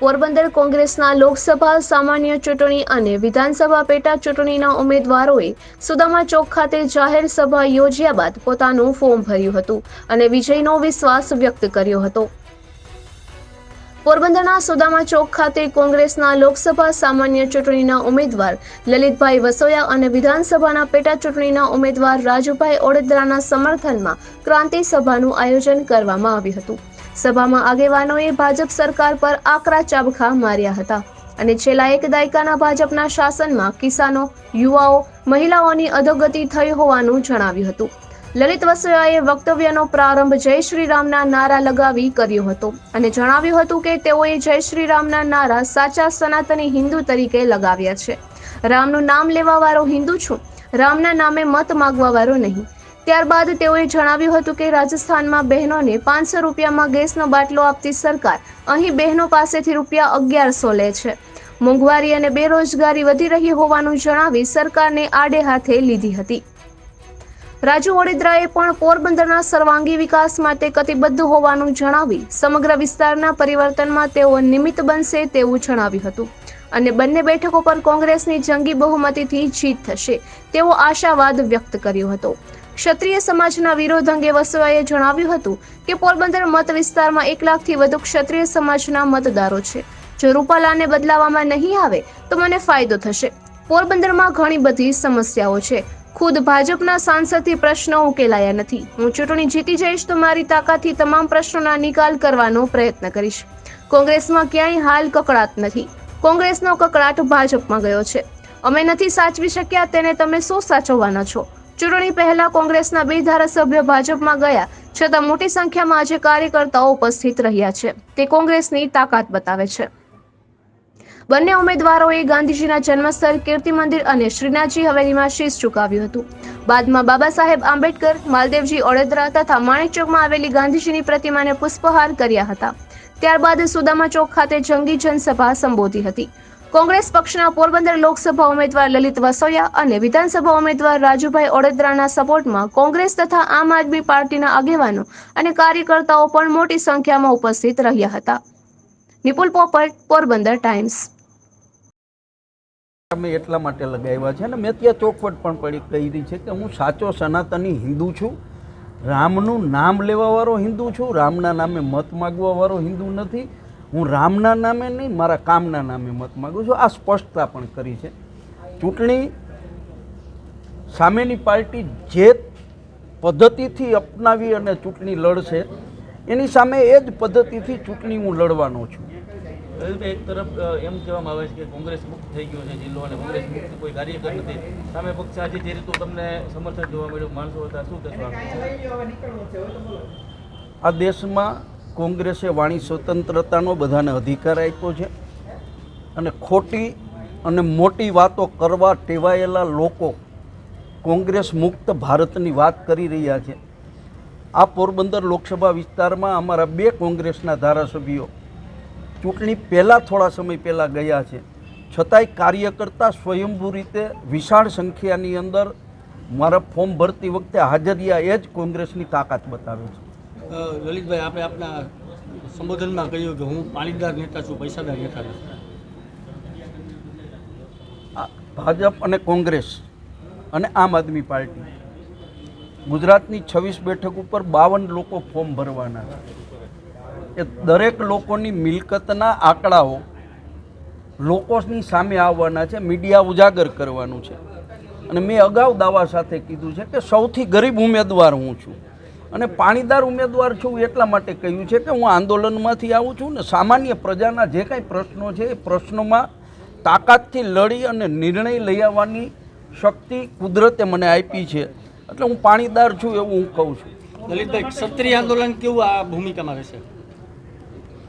પોરબંદર કોંગ્રેસના લોકસભા, સામાન્ય ચૂંટણી અને વિધાનસભા પેટા ચૂંટણીના ઉમેદવારોએ સુદામા ચોક ખાતે જાહેર સભા યોજ્યા બાદ પોતાનું ફોર્મ ભર્યું હતું અને વિજયનો વિશ્વાસ વ્યક્ત કર્યો હતો. પોરબંદરના સુદામા ચોક ખાતે કોંગ્રેસના લોકસભા, સામાન્ય ચૂંટણીના ઉમેદવાર લલિતભાઈ વસોયા અને વિધાનસભાના પેટા ચૂંટણીના ઉમેદવાર રાજુભાઈ ઓડેદરાના સમર્થનમાં ક્રાંતિ સભાનું આયોજન કરવામાં આવ્યું હતું. સભામાં આગેવાનોએ ભાજપ સરકાર પર આકરા ચાબખા માર્યા હતા અને છેલ્લા એક દાયકાના ભાજપના શાસનમાં કિસાનો, યુવાઓ, મહિલાઓની અધોગતિ થઈ હોવાનું જણાવ્યું હતું. લલિત વસોયાએ વક્તવ્યનો પ્રારંભ જય શ્રી રામના નારા લગાવી કર્યો હતો અને જણાવ્યું હતું કે તેઓએ જય શ્રી રામના નારા સાચા સનાતની હિન્દુ તરીકે લગાવ્યા છે. રામનું નામ લેવા વાળો હિન્દુ છું. રામના નામે મત માગવા વાળો નહીં. ત્યારબાદ તેઓએ જણાવ્યું હતું કે રાજસ્થાનમાં બહેનોને પાંચસો રૂપિયામાં ગેસનો બાટલો આપતી સરકાર અહીં બહેનો પાસેથી રૂપિયા અગિયારસો લે છે. મોંઘવારી અને બેરોજગારી વધી રહી હોવાનું જણાવી સરકારને આડે હાથે લીધી હતી. રાજુ વડોદરાએ પણ પોરબંદરના સર્વાંગી વિકાસ માટે કટિબદ્ધ હોવાનું જણાવી સમગ્ર વિસ્તારના પરિવર્તનમાં તેઓ નિમિત્ત બનશે તેવું જણાવ્યું હતું. અને બંને બેઠકો પર કોંગ્રેસની જંગી બહુમતીથી જીત થશે તેવો આશાવાદ વ્યક્ત કર્યો હતો. ક્ષત્રિય સમાજના વિરોધ અંગે વસવાએ જણાવ્યું હતું કે પોરબંદર મત વિસ્તારમાં એક લાખથી વધુ ક્ષત્રિય સમાજના મતદારો છે. જો રૂપાલાને બદલાવવામાં નહીં આવે, તો મને ફાયદો થશે. પોરબંદરમાં ઘણી બધી સમસ્યાઓ છે. ખુદ ભાજપના સાંસદથી પ્રશ્નો ઉકેલાયા નથી. હું ચૂંટણી જીતી જઈશ તો મારી તાકાતથી તમામ પ્રશ્નોના નિકાલ કરવાનો પ્રયત્ન કરીશ. કોંગ્રેસમાં ક્યાંય હાલ કકડાટ નથી. કોંગ્રેસનો કકડાટ ભાજપમાં ગયો છે. અમે નથી સાચવી શક્યા, તેને તમે શું સાચવવાના છો? ચૂંટણી પહેલા કોંગ્રેસના બે ધારાસભ્ય ભાજપમાં ગયા, છતાં મોટી સંખ્યામાં આજે કાર્યકર્તાઓ ઉપસ્થિત રહ્યા છે. તે કોંગ્રેસની તાકાત બતાવે છે. બંને ઉમેદવારોએ ગાંધીજીના જન્મસ્થળ, કીર્તિ મંદિર અને શ્રીનાથજી હવેલીમાં શીશ ચુકાવ્યું હતું. બાદમાં બાબા સાહેબ આંબેડકર, માલદેવજી ઓડેદરા તથા માણેકચોકમાં આવેલી ગાંધીજીની પ્રતિમાને પુષ્પહાર કર્યા હતા. ત્યારબાદ સુદામા ચોક ખાતે જંગી જનસભા સંબોધી હતી. કોંગ્રેસ પક્ષના પોરબંદર લોકસભા ઉમેદવાર લલિત વસોયા અને વિધાનસભા ઉમેદવાર રાજુભાઈ ઓડેદરાના સપોર્ટમાં કોંગ્રેસ તથા આમ આદમી પાર્ટીના આગેવાનો અને કાર્યકર્તાઓ પણ મોટી સંખ્યામાં ઉપસ્થિત રહ્યા હતા. નિપુલ પોપટ, પોરબંદર ટાઈમ્સ. અમે એટલા માટે લગાવ્યા છે અને મેં ત્યાં ચોખવટ પણ પડી કરી છે કે હું સાચો સનાતની હિન્દુ છું. રામનું નામ લેવાવાળો હિન્દુ છું. રામના નામે મત માગવાવાળો હિન્દુ નથી. હું રામના નામે નહીં મારા કામના નામે મત માગું છું. આ સ્પષ્ટતા પણ કરી છે. ચૂંટણી સામેની પાર્ટી જે પદ્ધતિથી અપનાવી અને ચૂંટણી લડશે એની સામે એ જ પદ્ધતિથી ચૂંટણી હું લડવાનો છું. એક તરફ એમ કહેવામાં આવે છે કે કોંગ્રેસ મુક્ત થઈ ગયો છે જિલ્લો અને કોંગ્રેસ મુક્ત કોઈ કાર્યકર નથી. સામે પક્ષ આજે જે રીતનું તમને સમર્થન જોવા મળ્યું માણસો હતા શું કહેવા? આ દેશમાં કોંગ્રેસે વાણી સ્વતંત્રતાનો બધાને અધિકાર આપ્યો છે અને ખોટી અને મોટી વાતો કરવા ટેવાયેલા લોકો કોંગ્રેસ મુક્ત ભારતની વાત કરી રહ્યા છે. આ પોરબંદર લોકસભા વિસ્તારમાં અમારા બે કોંગ્રેસના ધારાસભ્યો ચૂંટણી પહેલાં થોડા સમય પહેલાં ગયા છે. છતાંય કાર્યકર્તા સ્વયંભૂ રીતે વિશાળ સંખ્યાની અંદર મારા ફોર્મ ભરતી વખતે હાજરિયા એ જ કોંગ્રેસની તાકાત બતાવે છે. લલિતભાઈ, આપણે આપના સંબોધનમાં કહ્યું કે હું પાણીદાર નેતા છું, પૈસાદાર નેતા નથી. ભાજપ અને કોંગ્રેસ અને આમ આદમી પાર્ટી ગુજરાતની છવ્વીસ બેઠક ઉપર બાવન લોકો ફોર્મ ભરવાના છે. એ દરેક લોકોની મિલકતના આંકડાઓ લોકોની સામે આવવાના છે, મીડિયા ઉજાગર કરવાનું છે. અને મેં અગાઉ દાવા સાથે કીધું છે કે સૌથી ગરીબ ઉમેદવાર હું છું. અને પાણીદાર ઉમેદવાર છું એટલા માટે કહ્યું છે કે હું આંદોલનમાંથી આવું છું ને સામાન્ય પ્રજાના જે કાંઈ પ્રશ્નો છે એ પ્રશ્નોમાં તાકાતથી લડી અને નિર્ણય લઈ આવવાની શક્તિ કુદરતે મને આપી છે. એટલે હું પાણીદાર છું એવું હું કહું છું. લલિતભાઈ ક્ષત્રિય આંદોલન કેવું આ ભૂમિકામાં રહેશે?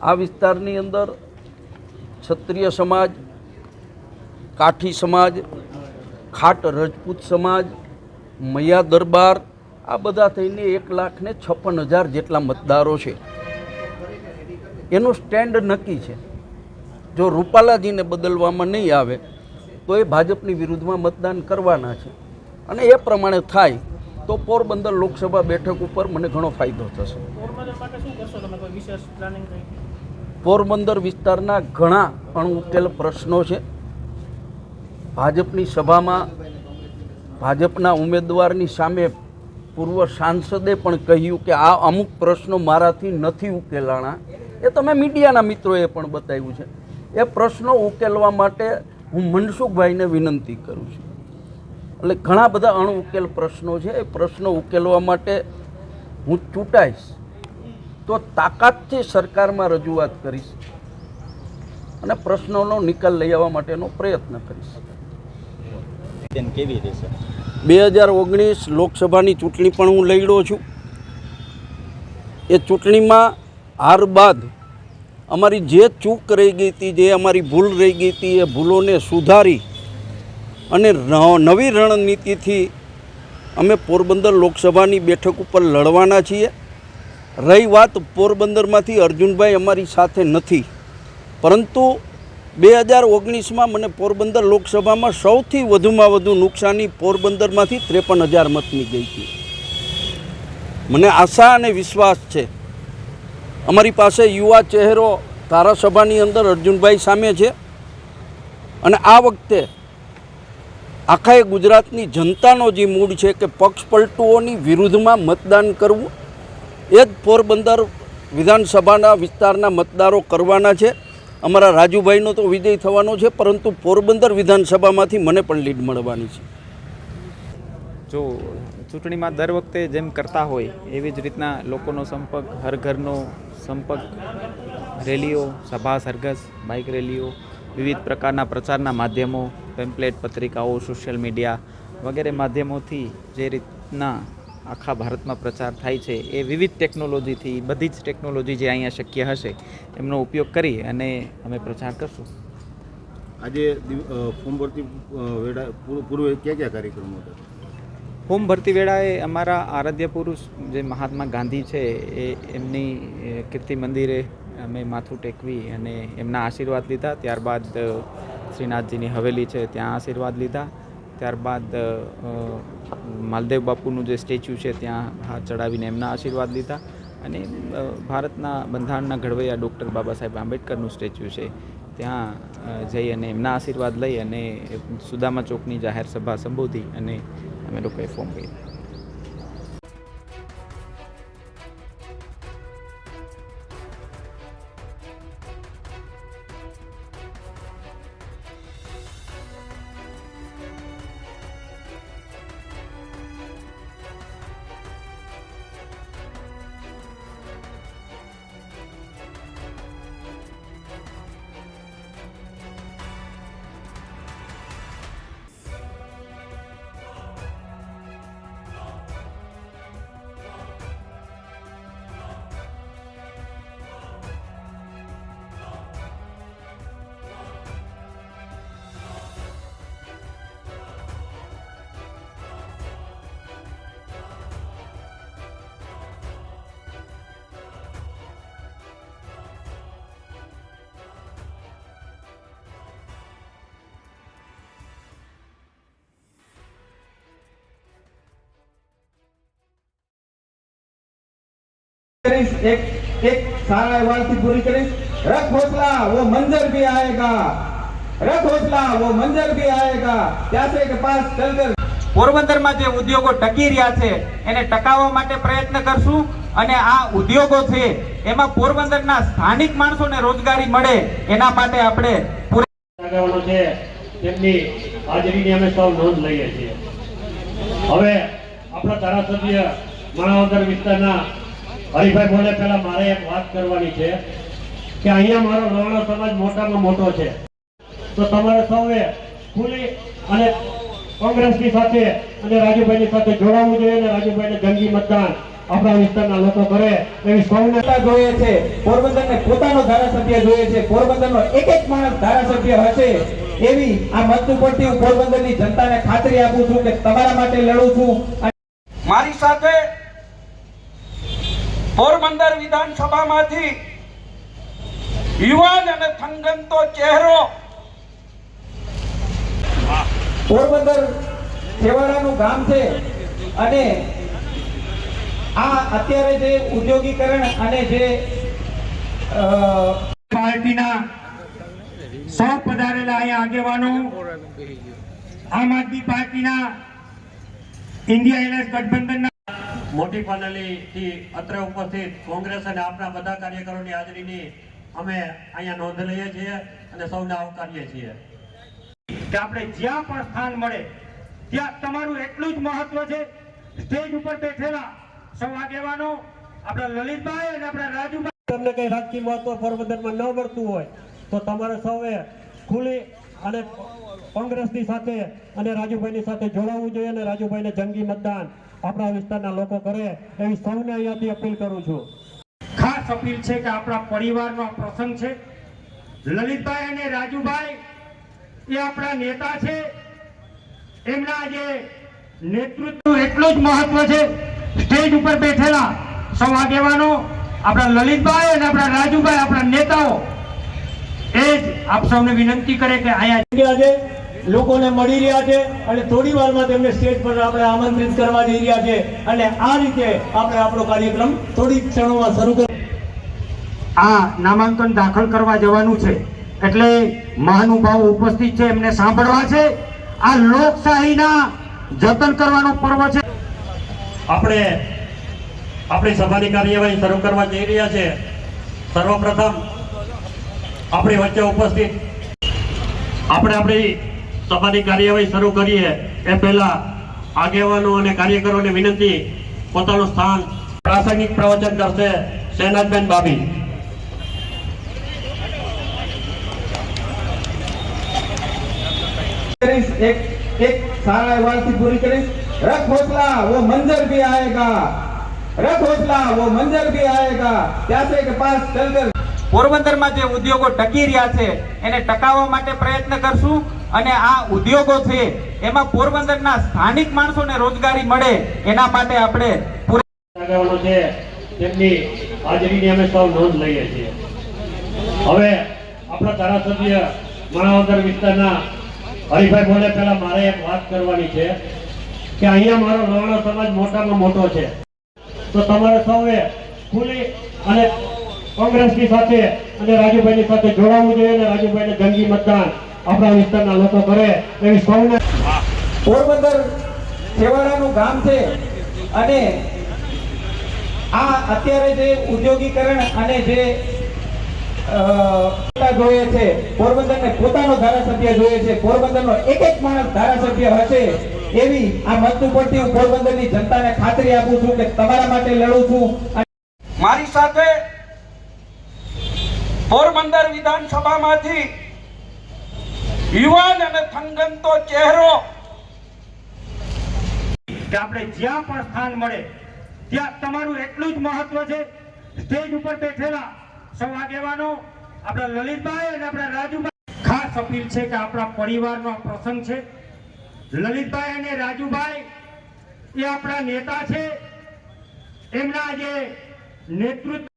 આ વિસ્તારની અંદર ક્ષત્રિય સમાજ કાઠી સમાજ ખાટ રજપૂત સમાજ મૈયા દરબાર આ બધા થઈને એક લાખ ને છપ્પન હજાર જેટલા મતદારો છે. એનું સ્ટેન્ડ નક્કી છે. જો રૂપાલાજીને બદલવામાં નહીં આવે તો એ ભાજપની વિરુદ્ધમાં મતદાન કરવાના છે. અને એ પ્રમાણે થાય તો પોરબંદર લોકસભા બેઠક ઉપર મને ઘણો ફાયદો થશે. પોરબંદર વિસ્તારના ઘણા અણઉકેલ પ્રશ્નો છે. ભાજપની સભામાં ભાજપના ઉમેદવારની સામે પૂર્વ સાંસદે પણ કહ્યું કે આ અમુક પ્રશ્નો મારાથી નથી ઉકેલાણા. એ તમે મીડિયાના મિત્રોએ પણ બતાવ્યું છે. એ પ્રશ્નો ઉકેલવા માટે હું મનસુખભાઈને વિનંતી કરું છું. એટલે ઘણા બધા અણઉકેલ પ્રશ્નો છે. એ પ્રશ્નો ઉકેલવા માટે હું ચૂંટાઈશ. તો તાકાતથી સરકારમાં રજૂઆત કરીશ અને પ્રશ્નોનો નિકાલ લઈ આવવા માટેનો પ્રયત્ન કરીશ. કેવી રહેશે બે હજાર ઓગણીસ લોકસભાની ચૂંટણી પણ હું લડ્યો છું. એ ચૂંટણીમાં હાર બાદ અમારી જે ચૂક રહી ગઈ હતી, જે અમારી ભૂલ રહી ગઈ હતી, એ ભૂલોને સુધારી અને નવી રણનીતિથી અમે પોરબંદર લોકસભાની બેઠક ઉપર લડવાના છીએ. રહી વાત પોરબંદરમાંથી અર્જુનભાઈ અમારી સાથે નથી. પરંતુ બે હજાર ઓગણીસમાં મને પોરબંદર લોકસભામાં સૌથી વધુમાં વધુ નુકસાની પોરબંદરમાંથી ત્રેપન હજાર મતની ગઈ હતી. મને આશા અને વિશ્વાસ છે. અમારી પાસે યુવા ચહેરો ધારાસભાની અંદર અર્જુનભાઈ સામે છે. અને આ વખતે આખા ગુજરાતની જનતાનો જે મૂડ છે કે પક્ષ પલટુઓની વિરુદ્ધમાં મતદાન કરવું, એ જ પોરબંદર વિધાનસભાના વિસ્તારના મતદારો કરવાના છે. અમારા રાજુભાઈનો તો વિજય થવાનો છે, પરંતુ પોરબંદર વિધાનસભામાંથી મને પણ લીડ મળવાની છે. જો ચૂંટણીમાં દર વખતે જેમ કરતા હોય, એવી જ રીતના લોકોનો સંપર્ક, હર ઘરનો સંપર્ક, રેલીઓ, સભા, સરઘસ, બાઇક રેલીઓ, વિવિધ પ્રકારના પ્રચારના માધ્યમો, પેમ્પલેટ, પત્રિકાઓ, સોશિયલ મીડિયા વગેરે માધ્યમોથી જે રીતના આખા ભારતમાં પ્રચાર થાય છે એ વિવિધ ટેકનોલોજીથી બધી જ ટેકનોલોજી જે અહીંયા શક્ય હશે એમનો ઉપયોગ કરી અને અમે પ્રચાર કરશું. આજે ફોર્મ ભરતી વેળા પૂર્વ- ક્યાં ક્યાં કાર્યક્રમો હતા? ફોર્મ ભરતી વેળાએ અમારા આરાધ્ય પુરુષ જે મહાત્મા ગાંધી છે એ એમની કીર્તિ મંદિરે અમે માથું ટેકવી અને એમના આશીર્વાદ લીધા. ત્યારબાદ શ્રીનાથજીની હવેલી છે ત્યાં આશીર્વાદ લીધા. ત્યારબાદ માલદેવ બાપુનું જે સ્ટેચ્યુ છે, ત્યાં હાથ ચડાવીને એમના આશીર્વાદ લીધા અને ભારતના બંધારણના ઘડવૈયા ડૉક્ટર બાબા સાહેબ આંબેડકરનું સ્ટેચ્યુ છે, ત્યાં જઈ અને એમના આશીર્વાદ લઈ અને સુદામા ચોકની જાહેર સભા સંબોધી અને અમે લોકોએ ફોર્મ ભર્યું करिस एक एक सारा अहवाल की पूरी करिस रख हौसला वो मंजर भी आएगा रख हौसला वो मंजर भी आएगा प्यासे के पास चलकर પોરબંદરમાં જે ઉદ્યોગો ટકી રહ્યા છે એને ટકાવવા માટે પ્રયત્ન કરશું અને આ ઉદ્યોગો છે એમાં પોરબંદરના સ્થાનિક માણસોને રોજગારી મળે એના માટે આપણે પૂરી આગેવાનો છે તેમની હાજરીની અમે સૌ નોંધ લઈએ છીએ હવે આપણા ધારાસભ્ય માણાવદર વિસ્તારના હરિભાઈ બોલે પહેલા મારે એક વાત કરવાની છે કે અહીંયા મારો લવાણો સમાજ મોટામાં મોટો છે. તો તમારે સૌએ ખુલી અને કોંગ્રેસની સાથે અને રાજુભાઈની સાથે જોડાવું જોઈએ અને રાજુભાઈને જંગી મતદાન આપણા વિસ્તારના લોકો કરે એવી સૌને જોઈએ છે. પોરબંદરને પોતાનો ધારાસભ્ય જોઈએ છે. પોરબંદરનો એક એક માણસ ધારાસભ્ય હશે એવી આ મત ઉપરથી હું પોરબંદરની જનતાને ખાતરી આપું છું કે તમારા માટે લડું છું. મારી સાથે પોરબંદર વિધાનસભામાંથી યુવાન અને થંગંતો ચહેરો. પોરબંદર છેવાડાનું ગામ છે અને આ અત્યારે જે ઉદ્યોગીકરણ અને જે પાર્ટીના સૌ પધારેલા અહીંયા આગેવાનો, આમ આદમી પાર્ટીના ઇન્ડિયા એલાયન્સ ગઠબંધનના મોટી પાનલીથી અત્રે ઉપસ્થિત કોંગ્રેસ અને આપણા બધા કાર્યકરોની હાજરીની અમે અહીંયા નોંધ લઈએ છીએ અને સૌને આવકારીએ છીએ. કે આપણે જ્યાં પણ સ્થાન મળે ત્યાં તમારું એટલું જ મહત્વ છે. સ્ટેજ ઉપર બેઠેલા સૌ આગેવાનો આપણા લલિતભાઈ અને આપણા રાજુભાઈ. તમને કઈ રાજકીય મહત્વ પોરબંદરમાં ન મળતું હોય તો તમારે સૌએ ખુલ્લી અને કોંગ્રેસની સાથે અને રાજુભાઈની સાથે જોડાવવું જોઈએ અને રાજુભાઈને જંગી મતદાન આપણા વિસ્તારના લોકો કરે એવી સૌને અહીંયાથી અપીલ કરું છું. ખાસ અપીલ છે કે આપણા પરિવારનો પ્રસંગ છે. લલિતભાઈ અને રાજુભાઈ એ આપણા નેતા છે. એમના જે નેતૃત્વ એટલું જ મહત્વ છે. સ્ટેજ ઉપર બેઠેલા સૌ આગેવાનો, આપણા લલિતભાઈ અને આપણા રાજુભાઈ, આપણા નેતાઓ એ જ આપ સૌને વિનંતી કરે કે અહીંયા છે લોકોને મળી રહ્યા છે અને થોડી વારમાં તેમને સ્ટેજ પર આપણે આમંત્રિત કરવા જઈ રહ્યા છે. અને આ રીતે આપણે આપણો કાર્યક્રમ થોડી ક્ષણોમાં શરૂ કર આ નામાંકન દાખલ કરવા જવાનું છે. એટલે મહાનુભાવો ઉપસ્થિત છે એમને સાંભળવા છે. આ લોકશાહીના જતન કરવાનો પર્વ છે. આપણે આપણી સભાની કાર્યવાહી શરૂ કરવા જઈ રહ્યા છે. સર્વપ્રથમ આપણી વચ્ચે ઉપસ્થિત આપણે આપણી સભાની કાર્યવાહી શરૂ કરીએ એ પહેલા આગેવાનો અને કાર્યકરોને વિનંતી પોતાનું સ્થાન પ્રાસંગિક પ્રવચન કરશે શહેનાજબેન બાબી કરીશ એક એક સારા अहवाल पूरी કરીશ रख हौसला वो मंजर भी आएगा रख हौसला वो मंजर भी आएगा प्यासे के पास चलकर પોરબંદરમાં જે ઉદ્યોગો ટકી રહ્યા છે, એને ટકાવવા માટે પ્રયત્ન કરશું અને આ ઉદ્યોગો છે, એમાં પોરબંદરના સ્થાનિક માણસોને રોજગારી મળે, એના માટે આપણે પૂરે છે, તેમની હાજરીની અમે સૌ નોંધ લઈએ છીએ. હવે આપણા ધારાસભ્ય માણાવદર વિસ્તારના હરિભાઈ બોલે પહેલા મારે એક વાત કરવાની છે, કે અહીંયા મારો લવાણો સમાજ મોટામાં મોટો છે. તો તમારે સૌએ ખુલી અને કોંગ્રેસની સાથે અને રાજુભાઈની સાથે જોડાવવું જોઈએ અને રાજુભાઈને જંગી મતદાન આપણા વિસ્તારના લોકો કરે એવી સૌને પોરબંદર છેવાડાનું ગામ છે અને આ અત્યારે જે ઉદ્યોગીકરણ અને જે જોઈએ છે પોરબંદરને પોતાનો ધારાસભ્ય જોઈએ છે પોરબંદરનો એક એક માણસ ધારાસભ્ય હશે એવી આ મત ઉપરથી હું પોરબંદરની જનતાને ખાતરી આપું છું કે તમારા માટે લડું છું. મારી સાથે પોરબંદર વિધાનસભામાંથી યુવાન અને થંગંતો ચહેરો. કે આપણે જ્યાં પણ સ્થાન મળે, ત્યાં તમારું એટલું જ મહત્વ છે. સ્ટેજ ઉપર બેઠેલા સૌ આગેવાનો, આપણા લલિતભાઈ અને આપણા રાજુભાઈ. ખાસ અપીલ છે કે આપણા પરિવારનો પ્રસંગ છે. લલિતભાઈ અને રાજુભાઈ એ આપણા નેતા છે. એમના જે નેતૃત્વ